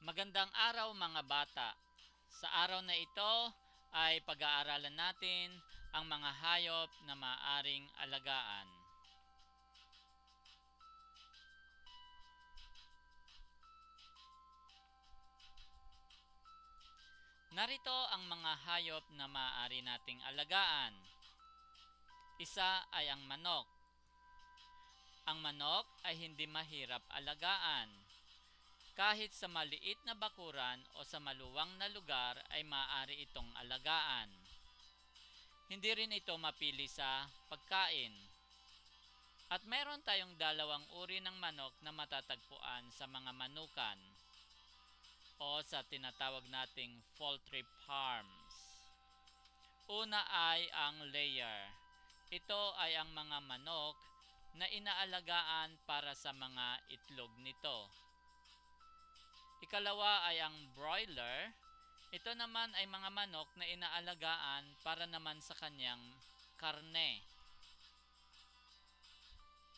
Magandang araw mga bata. Sa araw na ito ay pag-aaralan natin ang mga hayop na maaring alagaan. Narito ang mga hayop na maaari nating alagaan. Isa ay ang manok. Ang manok ay hindi mahirap alagaan. Kahit sa maliit na bakuran o sa maluwang na lugar ay maaari itong alagaan. Hindi rin ito mapili sa pagkain. At meron tayong dalawang uri ng manok na matatagpuan sa mga manukan o sa tinatawag nating poultry farms. Una ay ang layer. Ito ay ang mga manok na inaalagaan para sa mga itlog nito. Ikalawa ay ang broiler. Ito naman ay mga manok na inaalagaan para naman sa kanyang karne.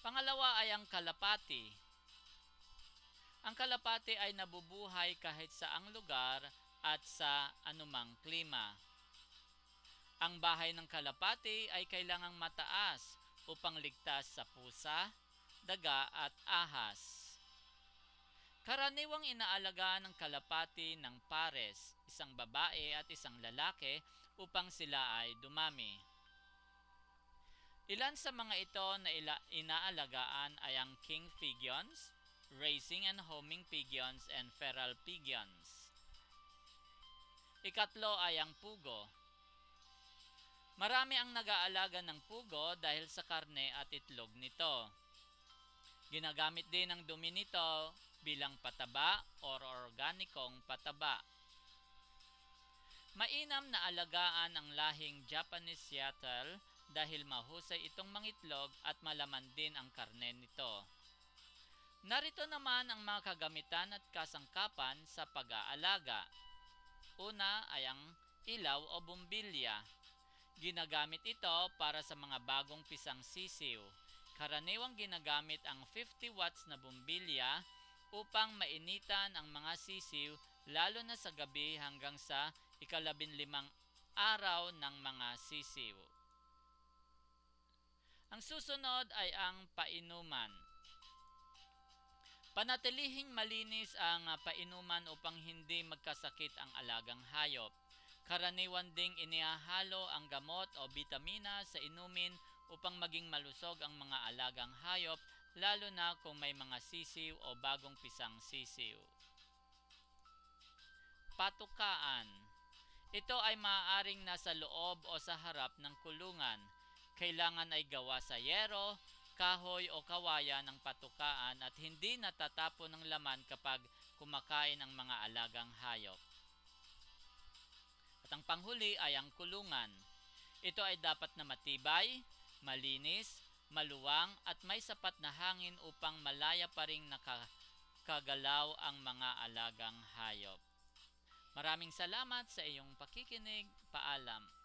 Pangalawa ay ang kalapati. Ang kalapati ay nabubuhay kahit sa ang lugar at sa anumang klima. Ang bahay ng kalapati ay kailangang mataas upang ligtas sa pusa, daga at ahas. Karaniwang inaalagaan ng kalapati ng pares, isang babae at isang lalaki upang sila ay dumami. Ilan sa mga ito na ila, inaalagaan ay ang king pigeons, racing and homing pigeons, and feral pigeons. Ikatlo ay ang pugo. Marami ang nag-aalaga ng pugo dahil sa karne at itlog nito. Ginagamit din ang dumi nito bilang pataba or organikong pataba. Mainam na alagaan ang lahing Japanese Seattle dahil mahusay itong mangitlog at malaman din ang karne nito. Narito naman ang mga kagamitan at kasangkapan sa pag-aalaga. Una ay ang ilaw o bumbilya. Ginagamit ito para sa mga bagong pisang sisiw. Karaniwang ginagamit ang 50 watts na bumbilya upang mainitan ang mga sisiw lalo na sa gabi hanggang sa ikalabinlimang araw ng mga sisiw. Ang susunod ay ang painuman. Panatilihing malinis ang painuman upang hindi magkasakit ang alagang hayop. Karaniwan ding inihahalo ang gamot o bitamina sa inumin upang maging malusog ang mga alagang hayop lalo na kung may mga sisiw o bagong pisang sisiw. Patukaan Ito ay maaaring nasa loob o sa harap ng kulungan. Kailangan ay gawa sa yero, kahoy o kawayan ng patukaan at hindi natatapon ng laman kapag kumakain ang mga alagang hayop. At ang panghuli ay ang kulungan. Ito ay dapat na matibay, malinis, maluwang at may sapat na hangin upang malaya pa rin nakagalaw ang mga alagang hayop. Maraming salamat sa iyong pakikinig. Paalam.